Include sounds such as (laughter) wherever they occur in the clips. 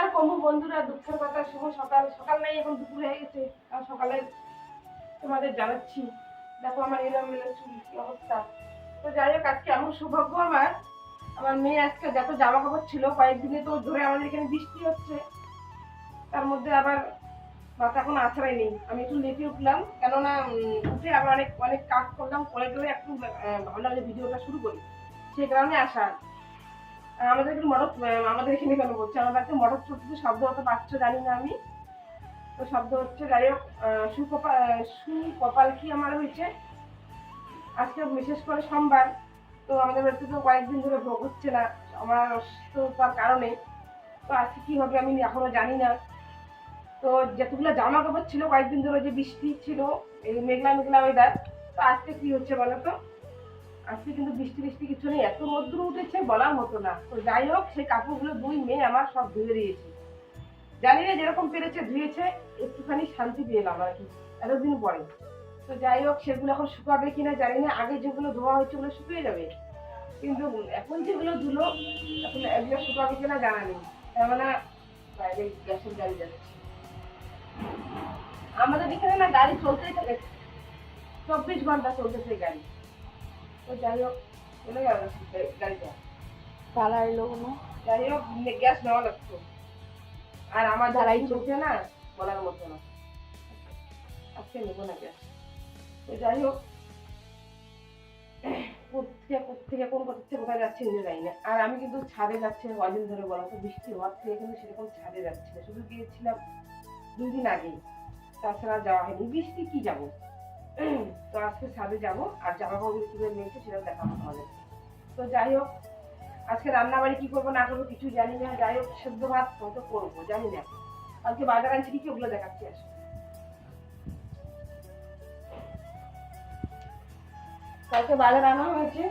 আর কমবো বন্ধুরা, দুঃখের কথা, শুভ সকাল। সকাল নাই, এখন দুপুর হয়ে গেছে। আর সকালে তোমাদের জানাচ্ছি। দেখো আমার এরম চুল কি অবস্থা। তো যাই হোক, আজকে এমন সৌভাগ্য আমার। আমার মেয়ে আজকে যত জামা কাপড় ছিল, কয়েকদিনে তো ধরে আমাদের এখানে বৃষ্টি হচ্ছে। তার মধ্যে আবার মাথা এখন আছড়াই নেই। আমি একটু লেটে উঠলাম, কেননা উঠে আবার অনেক অনেক কাজ করলাম। করে টোরে একটু ভাবলাম যে ভিডিওটা শুরু করি। সেই কারণে আসা। আমাদের এখানে মটর আমাদের এখানে কেন বলছে? আমার বাড়িতে মটর চটকে শব্দ হতে পারছ, জানি না আমি। তো শব্দ হচ্ছে, যাই হোক সুকপাল সুকপাল কি আমার হয়েছে? আজকে বিশেষ করে সোমবার। তো আমাদের বাড়িতে তো কয়েকদিন ধরে ভোগ হচ্ছে না, আমার অসুস্থতার কারণে। তো আজকে কি হবে আমি এখনও জানি না। তো যতগুলো জামা কাপড় ছিল, কয়েকদিন ধরে যে বৃষ্টি ছিল, এই মেঘলা মেঘলা ওয়েদার তো আজকে কি হচ্ছে বলো তো? আজকে কিন্তু বৃষ্টি বৃষ্টি কিছু নেই, এত রোদ্দুর উঠেছে বলার মতো না। তো যাই হোক, সেই কাপড়গুলো দুই মেয়ে আমার সব ধুয়ে দিয়েছে। জানি না যেরকম পেরেছে, ধুয়েছে, একটুখানি শান্তি পেলাম আর কি, এতদিন পরে। তো যাই হোক, সেগুলো এখন শুকাবে কিনা জানি না, আগে যেগুলো ধোয়া হয়েছে ওগুলো শুকিয়ে যাবে। কিন্তু এখন যেগুলো ধুলো, এখন এগুলো শুকাবে কিনা জানা নেই। তার মানে বাইরে গ্যাসের গাড়ি যাচ্ছে। আমাদের এখানে না গাড়ি চলতেই থাকে। চব্বিশ ঘণ্টা চলতেছে গাড়ি। তো যাই হোক চলে গেল গাড়িটা এলো কোনো যাই হোক গ্যাস নেওয়া লাগতো আর আমার চলছে না বলার মতো না আজকে নেব না গ্যাস তো যাই হোক কোথেকে কোথেকে কোন কোথা কোথায় যাচ্ছে নিজে জানি না আর আমি কিন্তু ছাদে যাচ্ছি না কদিন ধরে বলা তো বৃষ্টি হওয়ার থেকে কিন্তু সেরকম ছাদে যাচ্ছি না শুধু গিয়েছিলাম দুই দিন আগেই তাছাড়া যাওয়া হয়নি বৃষ্টি কি যাব তো আজকে ছাদে যাব, আর জামা কাপড় কীভাবে নিয়েছে সেটাও দেখাবো তোমাদের তো যাই হোক, আজকে রান্না বাড়ি কি করব না করব কিছু জানি না, যাই হোক, সেদ্ধ ভাত হয়তো করব, জানি না। কালকে বাজার আনছি কি ওগুলো দেখাচ্ছি আসো কালকে বাজার আনা হয়েছে।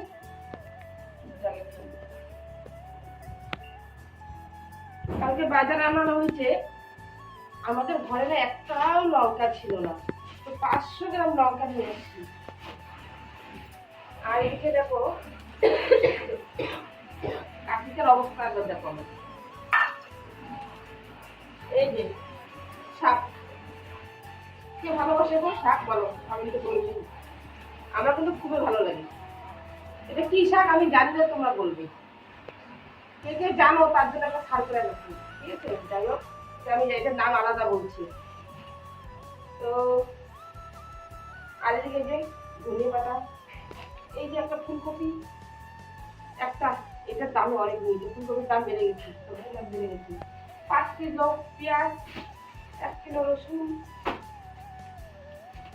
কালকে বাজার আনানো হয়েছে, আমাদের ঘরে না একটাও লঙ্কা ছিল না। তো পাঁচশো গ্রাম লঙ্কা নিয়ে এসেছি আর এদিকে দেখো কাকিকার অবস্থা দেখো। এই যে, শাক। কে ভালোবাসে গো? শাক বলো, আমি তো বলছি আমার কিন্তু খুবই ভালো লাগে। এটা কি শাক? আমি জানি না, তোমরা বলবে। কে কে জানো, তার জন্য একটা ছাড় করে রাখি ঠিক আছে? যাই হোক, আমি এটার নাম আলাদা বলছি। তো আর এদিকে যে ধনে পাতা, এই যে একটা ফুলকপি, একটা, এটার দাম অনেক নিয়েছে ফুলকপির দাম বেড়ে গেছে দাম বেড়ে গেছে। পাঁচ কিলো পেঁয়াজ, এক কিলো রসুন,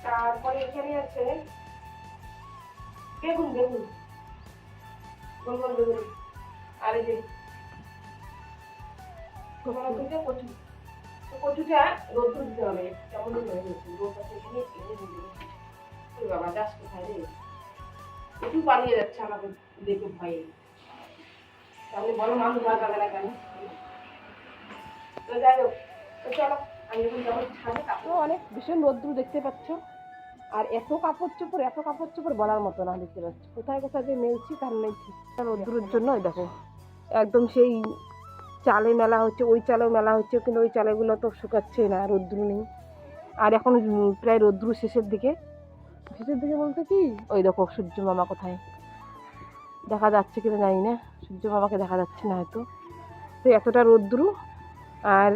তারপরে এখানে আছে বেগুন বেগুন গোল গোল বেগুন আর এই যে কচু। কচুটা রোদ দিতে হবে, কেমন হয়ে গেছে বাবা কোথায় রে? কচু পালিয়ে যাচ্ছে আমাদের দেখে ভয়ে। তাহলে বলো না কেন? তো যাই হোক চলো অনেক ভীষণ রোদ্দুর দেখতে পাচ্ছ। আর এত কাপড় চোপড়, এত কাপড় চোপড় বলার মতো না দেখতে পাচ্ছ। কোথায় কোথায় যে মেলছি, তার নেই রোদ্দুরের জন্য দেখো, একদম সেই চালে মেলা হচ্ছে, ওই চালেও মেলা হচ্ছে, কিন্তু ওই চালেগুলো তো শুকাচ্ছে না, রোদ্দুর নেই। আর এখন প্রায় রোদ্দুর শেষের দিকে। শেষের দিকে বলতে কি? ওই দেখো, সূর্য মামা কোথায়? দেখা যাচ্ছে কিনা জানি না। সূর্য মামাকে দেখা যাচ্ছে না হয়তো। তো এতটা রোদ্দুরু আর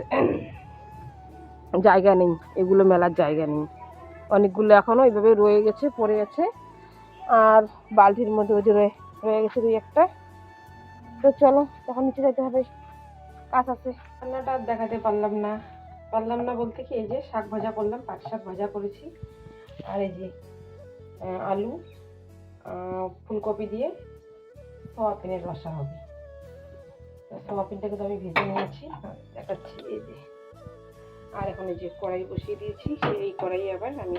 (clears throat) জায়গা নেই। এগুলো মেলার জায়গা নেই। অনেকগুলো এখনও এইভাবে রয়ে গেছে, পড়ে গেছে আর বালতির মধ্যে ওই যে রয়ে রয়ে গেছে দুই একটা। তো চলো তখন নিচে যেতে হবে। কাজ আছে। রান্নাটা আর দেখাতে পারলাম না। পারলাম না বলতে কি, এই যে শাক ভাজা করলাম, পাট শাক ভাজা করেছি। আর এই যে আলু ফুলকপি দিয়ে সোয়াবিনের রসা হবে। সোয়াবিনটাকে তো আমি ভেজে নিয়েছি দেখাচ্ছি, এই যে। আর এখন এই যে কড়াই বসিয়ে দিয়েছি, সেই কড়াই আবার আমি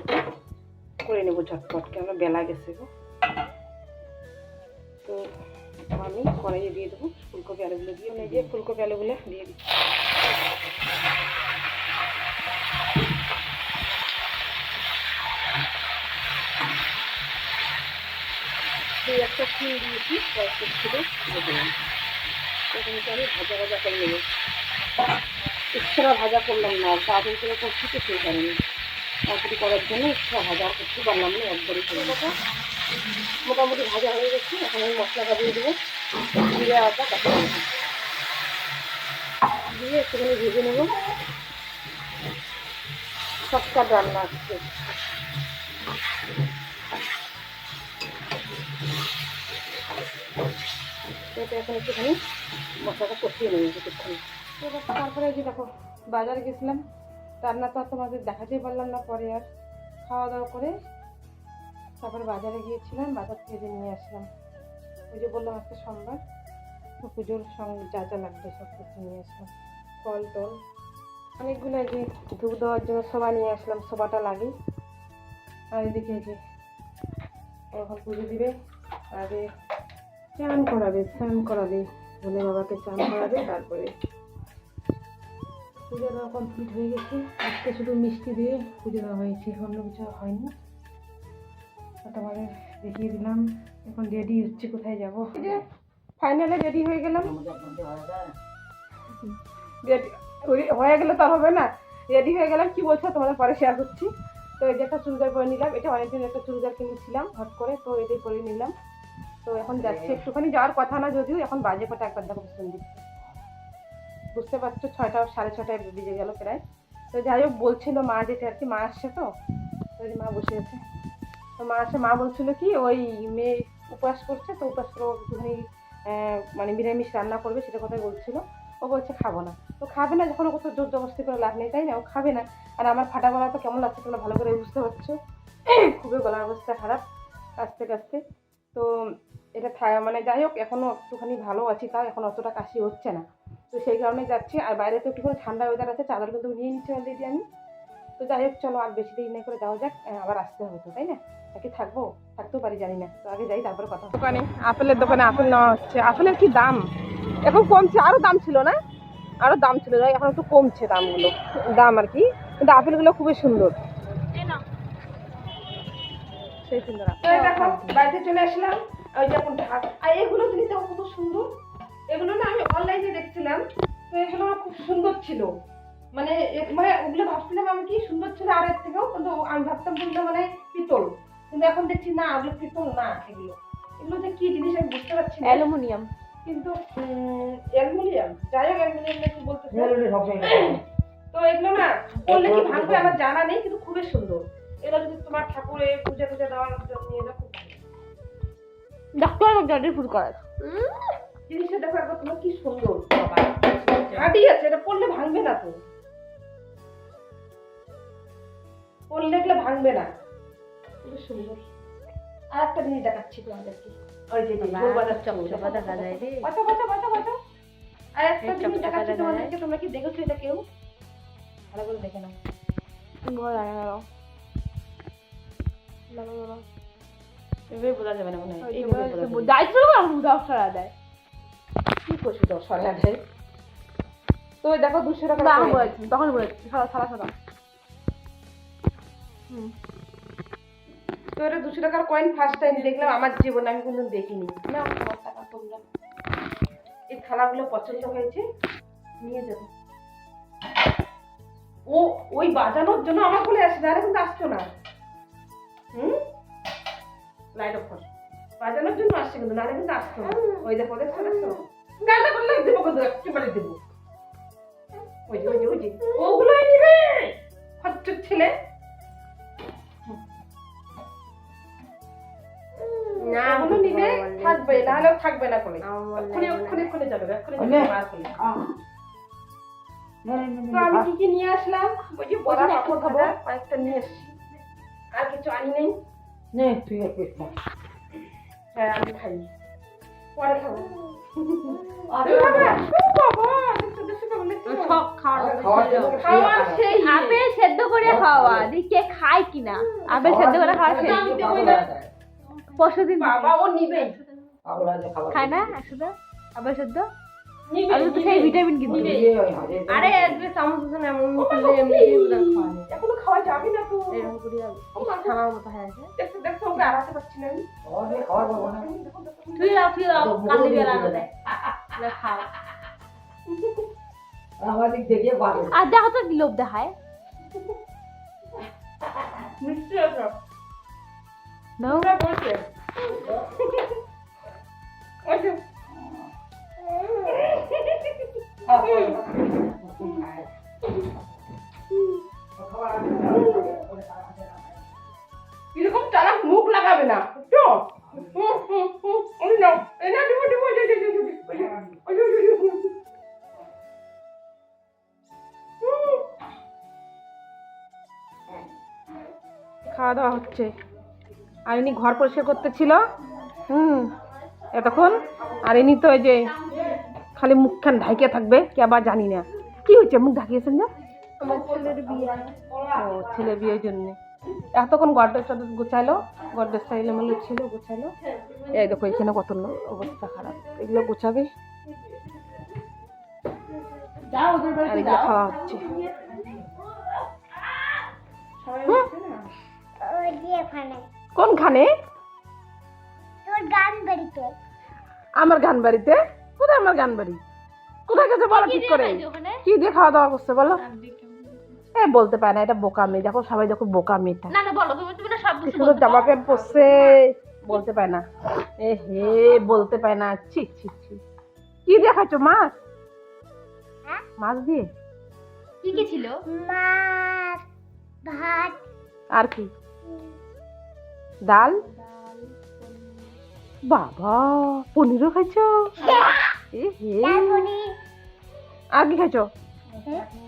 করে নেব ঝটপট, কেন বেলা গেছে গো। তো আমি কড়াইয়ে দিয়ে দেবো ফুলকপি আলুগুলো, দিয়ে এই যে ফুলকপি আলুগুলো দিয়ে দিচ্ছি। দুই একটা ফুল দিয়েছি কয়েকটা ছিল দিলাম এখানে আমি ভাজা ভাজা করে নেব। এক্সট্রা ভাজা করলাম না তাড়াতাড়ি করে করছি তো সেই কারণে তাড়াতাড়ি করার জন্য এক্সট্রা ভাজা করতে পারলাম না, একবারই করে দেবো মোটামুটি ভাজা হয়ে গেছে, এখন আমি মশলাটা দিয়ে দেবো। জিরে আদা, কাঁচা দিয়ে একটুখানি ভেজে নেব। শর্টকাট রান্না আজকে এটা এখন একটুখানি মশলাটা কষিয়ে নেব কিছুক্ষণ। তারপরে যে দেখো, বাজারে গেছিলাম, রান্না তো আর তোমাদের দেখাতেই পারলাম না পরে আর। খাওয়া দাওয়া করে তারপরে বাজারে গিয়েছিলাম, বাজার থেকে নিয়ে আসলাম। যে বললাম আজকে সোমবার তো পুজোর সঙ্গে যা যা লাগবে সব কিছু নিয়ে আসলাম। ফল টল, অনেকগুলো যে ধূপ দেওয়ার জন্য সোবা নিয়ে আসলাম সোবাটা লাগে। আর এদিকে যে এখন পুজো দিবে আগে স্নান করাবে স্নান করাবে। ভোলে বাবাকে স্নান করাবে, তারপরে পুজো দেওয়া কমপ্লিট হয়ে গেছে। আজকে শুধু মিষ্টি দিয়ে পুজো দেওয়া হয়েছে, অন্য কিছু হয়নি। তোমাদের দেখিয়ে দিলাম। এখন রেডি হচ্ছে, কোথায় যাব? ফাইনালে রেডি হয়ে গেলাম। হয়ে গেলে তো হবে না। রেডি হয়ে গেলাম, কি বলছো তোমাদের পরে শেয়ার করছি। তো এই যে একটা চুড়িদার পরে নিলাম, এটা অনেকদিন একটা চুড়িদার কিনেছিলাম, হট করে, তো এটাই পরে নিলাম। তো এখন যাচ্ছি। একটুখানি যাওয়ার কথা না যদিও, এখন বাজে কটা একবার দেখো দিচ্ছে বুঝতে পারছ, ছয়টা, সাড়ে ছটায় বেজে গেল প্রায়। তো যাই হোক, বলছিল মা যেটা আর কি, মা আসছে তো। মা বসে আছে। তো মা আসে, মা বলছিল কি, ওই মেয়ে উপবাস করছে, তো উপবাস করে একটুখানি মানে নিরামিষ রান্না করবে, সেটা কথাই বলছিল। ও বলছে, খাব না। তো খাবে না যখন, ও তো জোর জবস্তি করে লাভ নেই, তাই না? ও খাবে না। আর আমার ফাটা গলা তো কেমন লাগছে তোমরা ভালো করে বুঝতে পারছ। খুবই গলার অবস্থা খারাপ কাশতে কাশতে তো এটা থা- মানে যাই হোক এখনও একটুখানি ভালো আছি তাও এখন অতটা কাশি হচ্ছে না। তো সেই কারণে যাচ্ছি আর বাইরে তো একটুখানি ঠান্ডা ওয়েদার আছে চাদর কিন্তু নিয়ে নিচ্ছি অলরেডি আমি। তো যাই হোক চলো আর বেশি দেরি নেই করে যাওয়া যাক আবার আসতে হবে তো তাই না? নাকি থাকব থাকতেও পারি জানি না। তো আগে যাই তারপরে কথা দোকানে আপেলের দোকানে আপেল নেওয়া হচ্ছে। আপেলের কি দাম? এখন কমছে আরও দাম ছিল না? আরও দাম ছিল যাই এখন একটু কমছে দামগুলো। দাম আর কি কিন্তু আপেলগুলো খুবই সুন্দর। সেই সুন্দর দেখো বাড়িতে চলে আসলাম। ওই যে এখন ঢাক আর এগুলো জিনিস দেখো কত সুন্দর। এগুলো না আমি অনলাইনে দেখছিলাম। তো এগুলো খুব সুন্দর ছিল। মানে মানে ওগুলো ভাবছিলাম আমি কি সুন্দর ছিল আর এর থেকেও কিন্তু আমি ভাবতাম যেগুলো মানে পিতল। কিন্তু এখন দেখছি না ওগুলো পিতল না এগুলো। এগুলো যে কি জিনিস আমি বুঝতে পারছি না। অ্যালুমিনিয়াম। কিন্তু অ্যালুমিনিয়াম। যাই হোক অ্যালুমিনিয়াম কি বলতে তো এগুলো না করলে কি ভাঙবে আমার জানা নেই কিন্তু খুবই সুন্দর। এগুলো যদি তোমার ঠাকুরে পূজা টুজা দেওয়ার জন্য খুব ডাক্তার জলের ফুল করার। জিনিসটা দেখো একবার তোমার কি সুন্দর। হাঁটি আছে এটা পড়লে ভাঙবে না তো। পড়লে এগুলো ভাঙবে না। সুন্দর। আর একটা জিনিস দেখাচ্ছি তোমাদেরকে। ওই যে আর একটা জিনিস দেখাচ্ছি তোমাদেরকে তোমরা কি দেখেছ এটা কেউ? ভালো করে দেখে নাও। ঘর আয় না এভাবে বোঝা যাবে না মনে হয়। এইভাবে সারা দেয়। কি করছি তো সরে আছে তো দেখো দুশো টাকা দাম বলেছি তখন বলেছি। সারা সারা সারা। তো এটা দুশো টাকার কয়েন ফার্স্ট টাইম দেখলাম আমার জীবনে আমি কোনো দেখিনি। না আমার টাকা তোমরা। এই থালাগুলো পছন্দ হয়েছে নিয়ে যাব। ও ওই বাজানোর জন্য আমার বলে আসে না কিন্তু আসছো না। হুম? লাইট অফ কর। বাজানোর জন্য আসছে কিন্তু নাহলে কিন্তু আসতো না। ওই দেখো দেখছ দেখছ গানটা করলে দেবো কিন্তু একেবারে দেবো। ওই যে ওই যে ওই যে ওগুলোই নিবে। খচ্চর ছেলে। না ওগুলো নিবে থাকবে নাহলে থাকবে না করে এক্ষুনি এক্ষুনি এক্ষুনি যাবে এক্ষুনি যাবে তো আমি কি কি নিয়ে আসলাম? ওই যে বড়া খাব কয়েকটা নিয়ে এসেছি। আর কিছু আনি নেই? হ্যাঁ আমি খাই পরে খাব আরে দেখছ? সব খাওয়া খাওয়ার সেই ইয়ে। আপেল সেদ্ধ করে খাওয়া দি কে খায় কিনা আপেল সেদ্ধ করে খাওয়া আমি না। পরশু দিন বাবা ও নিবেই খায় না একসাথে আপেল সেদ্ধ আর তো সেই। ভিটামিন কিন্তু। আরে একবার চামচ আছে এমন করলে এমনি উদার খাওয়া এখনও খাওয়া যাবে না তো। এরকম করি আর খাওয়ার মতো হয়ে আছে। না আমি। দেখো, দেখো। তুই রাও তুই রাও কালি বেলা না দেয় না খাও আমাদের দেখে পাবে আর দেখো তো লোভ দেখায়। মিষ্টি আছে বলছে। এরকম চালাক মুখ লাগাবে না। তো। খাওয়া দাওয়া হচ্ছে। আর ইনি ঘর পরিষ্কার করতেছিল। হুম, এতক্ষণ। আর ইনি তো এই যে খালি মুখখান ঢাইকে থাকবে কে আবার জানি না। কি হয়েছে? মুখ ঢাকিয়েছেন যে? আমার ছেলের বিয়ে। ও ছেলে বিয়ের জন্য। এতক্ষণ গডরেজ টডরেজ গোছাইলো গডরেজটা এলোমেলো ছিল গোছাইলো এই দেখো এখানে কত লো- অবস্থা খারাপ। এগুলো গোছাবে? আর এগুলো খাওয়া হচ্ছে। কোনখানে? তোর গান বাড়িতে। আমার গান বাড়িতে? কোথায় আমার গান বাড়ি? কোথায় গেছে বলো ঠিক করে? কি দিয়ে খাওয়া দাওয়া করছে বলো? এ বলতে পারে না এটা বোকা মেয়ে দেখো সবাই দেখো বোকা মেয়েটা না না বলো তুমি তুমি না সব কিছু সুন্দর জামা প্যান্ট পরছে বলতে পারে না। এ হে বলতে পারে না ছি ছি ছি। কি দিয়ে খাইছো মাছ? হ্যাঁ? মাছ দিয়ে? কি কি ছিল? মাছ ভাত। আর কি? ডাল? বাবা পনিরও খাইছো? এ হে তারপরে আর কি খাইছো?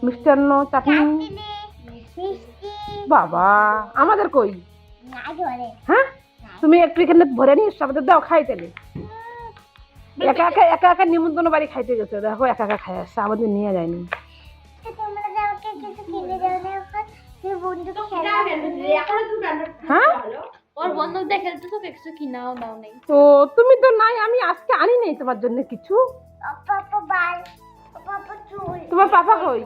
মিষ্টান্ন চাটনি? বাবা আমাদের কই? হ্যাঁ? তুমি একটু এখানে ভরে নিয়ে আমাদের দাও খাইতে একা একা একা একা নিমন্ত্রণ বাড়ি খাইতে গেছে দেখো একা একা খাই আসছে আমাদের নিয়ে যায়নি। না হ্যাঁ? ওর বন্ধুদের খেলতে তো কিছু কিনাও দাও নেই। তো তুমি তো নাই আমি আজকে আনি নাই তোমার জন্য কিছু। তোমার পাপা কই?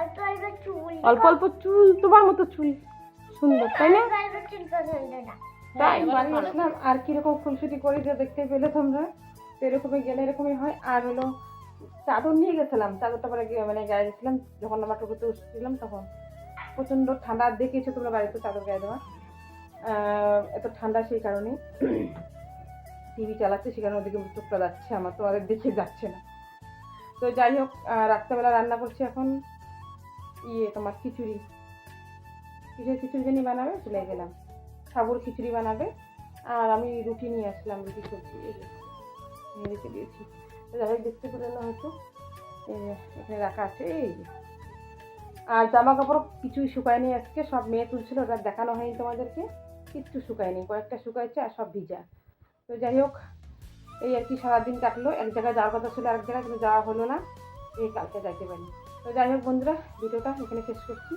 অল্প অল্প চুল। অল্প অল্প চুল তোমার মতো চুল। সুন্দর তাই না? তাই আসলাম আর কীরকম ফুলছুটি করে যে দেখতে পেলে তোমরা তো এরকমই গেলে এরকমই হয়। আর হলো চাদর নিয়ে গেছিলাম চাদরটা পরে মানে গায়ে গেছিলাম যখন আমার টোটোতে উঠছিলাম তখন। প্রচণ্ড ঠান্ডা দেখেছ তোমরা বাড়িতে চাদর গায়ে দেওয়া। এত ঠান্ডা সেই কারণে টিভি চালাচ্ছে সেখানে ওদিকে চোখটা যাচ্ছে, আমার তোমাদের দেখে যাচ্ছে না। তো যাই হোক রাত্রেবেলা রান্না করছি এখন। ইয়ে তোমার খিচুড়ি। কিসের খিচুড়ি জানি বানাবে? চলে গেলাম। সাবুর খিচুড়ি বানাবে। আর আমি রুটি নিয়ে আসলাম, রুটি, সবজি নিয়ে রেখে দিয়েছি। তো যাই দেখতে পেলে না হয়তো। এখানে রাখা আছে, এই আর জামা কাপড় কিছুই শুকায়নি আজকে, সব মেয়ে তুলছিল, ওটা দেখানো হয়নি তোমাদেরকে। কিচ্ছু শুকায়নি, কয়েকটা শুকাইছে আর সব ভিজা। তো যাই হোক, এই আর কি সারাদিন কাটলো, এক জায়গায় যাওয়ার কথা ছিল এক জায়গায়, কিন্তু যাওয়া হলো না, এই কালকে যাইতে পারি তো যাই হোক বন্ধুরা, ভিডিওটা এখানে শেষ করছি।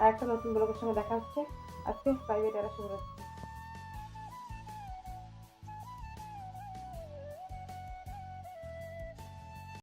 আর একটা নতুন ব্লগের সঙ্গে দেখা হচ্ছে। আজকে প্রাইভেট এরা শুরু হচ্ছে